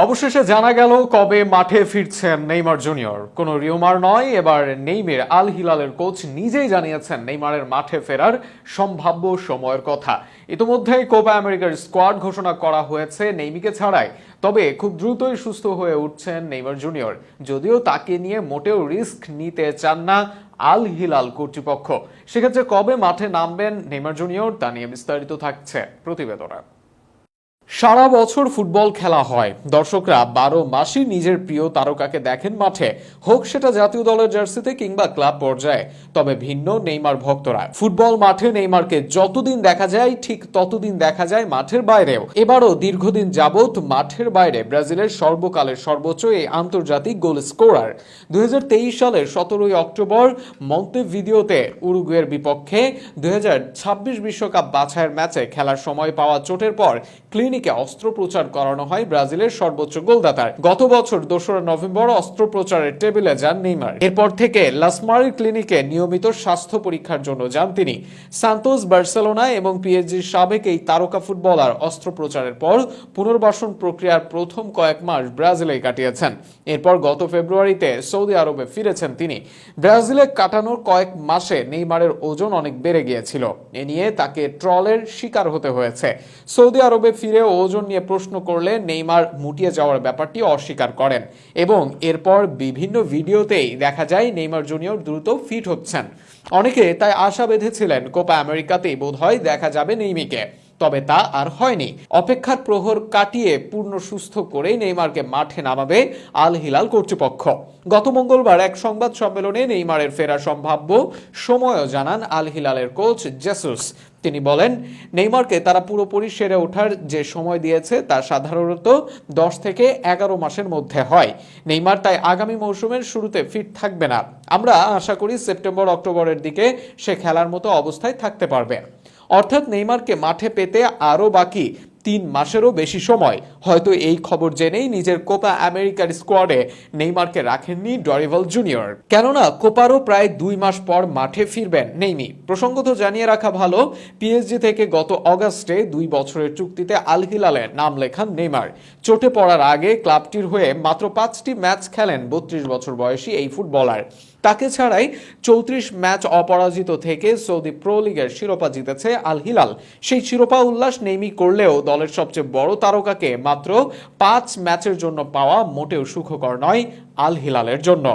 অবশেষে জানা গেল কবে মাঠে ফিরছেন নেইমার জুনিয়র। কোনো রিওমার নয়, এবার নেইমের আল হিলালের কোচ নিজেই জানিয়েছেন নেইমারের মাঠে ফেরার সম্ভাব্য সময়ের কথা। ইতিমধ্যেই কোপা আমেরিকার স্কোয়াড ঘোষণা করা হয়েছে নেইমিকে ছাড়াই। তবে খুব দ্রুতই সুস্থ হয়ে উঠছেন নেইমার জুনিয়র। যদিও তাকে নিয়ে মোটেও রিস্ক নিতে চান না আল হিলাল কর্তৃপক্ষ। সেক্ষেত্রে কবে মাঠে নামবেন নেইমার জুনিয়র তা নিয়ে বিস্তারিত থাকছে প্রতিবেদনা। সারা বছর ফুটবল খেলা হয়। দর্শকরা বারো মাসই নিজের প্রিয় তারকাকে দেখেন মাঠে। হোক সেটা জাতীয় দলের জার্সিতে কিংবা ক্লাব পর্যায়ে, তবে ভিন্ন নেইমার ভক্তরা। ফুটবল মাঠে নেইমারকে যতদিন দেখা যায়, ঠিক ততদিন দেখা যায় মাঠের বাইরেও। এবারও দীর্ঘদিন যাবৎ মাঠের বাইরে ব্রাজিলের সর্বকালের সর্বোচ্চ এই আন্তর্জাতিক গোল স্কোরার। দুই হাজার তেইশ সালের সতেরোই অক্টোবর মন্তে ভিডিওতে উরুগুয়ের বিপক্ষে দুই বিশ্বকাপ বাছাইয়ের ম্যাচে খেলার সময় পাওয়া চোটের পর ক্লিনিকে অস্ত্রোপচার করানো হয় ব্রাজিলের সর্বোচ্চ গোলদাতার। গত বছর দোসরা নভেম্বর অস্ত্রোপচারের টেবিলে যান নেইমার। এরপর থেকে লাসমারির ক্লিনিকে নিয়মিত স্বাস্থ্য পরীক্ষার জন্য যান তিনি। সান্তোস, বার্সেলোনা এবং পিএসজির সাবেক এই তারকা ফুটবলার অস্ত্রোপচারের পর পুনর্বাসন প্রক্রিয়ার প্রথম কয়েক মাস ব্রাজিলে কাটিয়েছেন। এরপর গত ফেব্রুয়ারিতে সৌদি আরবে ফিরেছেন তিনি। ব্রাজিলে কাটানোর কয়েক মাসে নেইমারের ওজন অনেক বেড়ে গিয়েছিল। এ নিয়ে তাকে ট্রলের শিকার হতে হয়েছে। সৌদি আরবে ফিরে ওজন নিয়ে প্রশ্ন করলে নেইমার মুটিয়ে যাওয়ার ব্যাপারটি অস্বীকার করেন এবং এরপর বিভিন্ন ভিডিওতেই দেখা যায় নেইমার জুনিয়র দ্রুত ফিট হচ্ছেন। অনেকে তাই আশা বেঁধেছিলেন, কোপা আমেরিকাতেই বোধহয় দেখা যাবে নেইমিকে তবে তা আর হয়নি। অপেক্ষার প্রহর কাটিয়ে পূর্ণ সুস্থ করেই নেইমারকে মাঠে নামাবে আল হিলাল কর্তৃপক্ষ। গত মঙ্গলবার এক সংবাদ সম্মেলনে নেইমারের ফেরা সম্ভাব্য সময়ও জানান আল হিলালের কোচ জেসুস। তিনি বলেন, নেইমারকে তারা পুরোপুরি সেরে ওঠার যে সময় দিয়েছে তা সাধারণত দশ থেকে এগারো মাসের মধ্যে হয়। নেইমার তাই আগামী মৌসুমের শুরুতে ফিট থাকবে না। আমরা আশা করি সেপ্টেম্বর অক্টোবরের দিকে সে খেলার মতো অবস্থায় থাকতে পারবে। অর্থাৎ নেইমারকে মাঠে পেতে আরও বাকি তিন মাসেরও বেশি সময়। হয়তো এই খবর জেনেই নিজের কোপা আমেরিকার স্কোয়াডে নেইমারকে রাখেননি ডরিভাল জুনিয়র। কেননা, কোপারও প্রায় দুই মাস পর মাঠে ফিরবেন নেইমি। প্রসঙ্গত জানিয়ে রাখা ভালো, পিএসজি থেকে গত অগাস্টে দুই বছরের চুক্তিতে আল হিলালে নাম লেখান নেইমার। চোটে পড়ার আগে ক্লাবটির হয়ে মাত্র পাঁচটি ম্যাচ খেলেন বত্রিশ বছর বয়সী এই ফুটবলার। তাকে ছাড়াই চৌত্রিশ ম্যাচ অপরাজিত থেকে সৌদি প্রো লিগের শিরোপা জিতেছে আল হিলাল। সেই শিরোপা উল্লাস নেইমি করলেও দলের সবচেয়ে বড় তারকাকে মাত্র পাঁচ ম্যাচের জন্য পাওয়া মোটেও সুখকর নয় আল হিলালের জন্য।